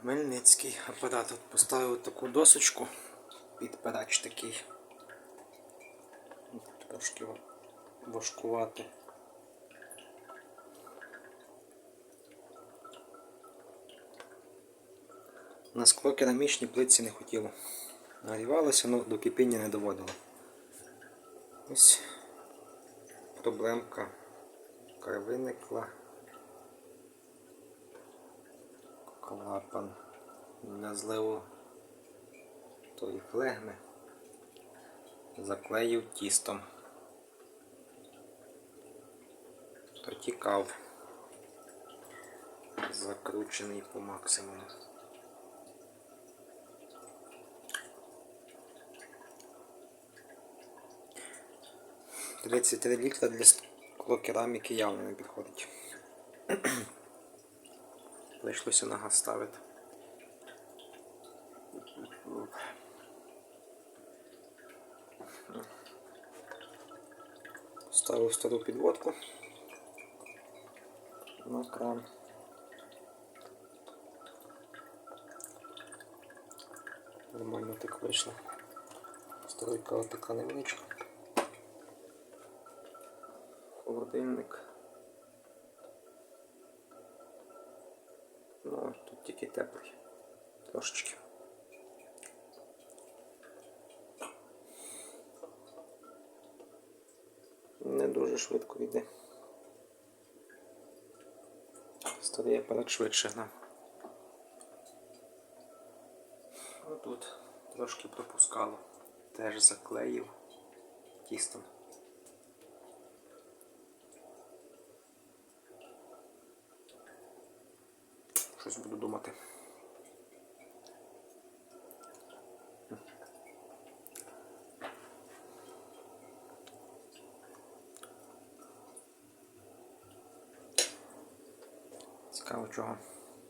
Хмельницький апарат. От поставив таку досочку під перач такий. Трошки важкувати. На скло керамічні плитці не хотіло. Нагрівалося, але до кипіння не доводило. Ось проблемка яка виникла. Клапан для зливу тої флегми заклеїв тістом. Протікав. Закручений по максимуму. Тридцять три літра для склокераміки явно не підходить. Прийшлося на газ ставити. Ставив стару підводку на кран. Нормально так вийшло. Стройка така невеличка. Холодильник. Ну, тут тільки теплий. Трошечки. Не дуже швидко йде. Старий апарат швидше гнав. Отут трошки пропускало. Теж заклеїв тістом. Щось буду думати. Цікаво чого.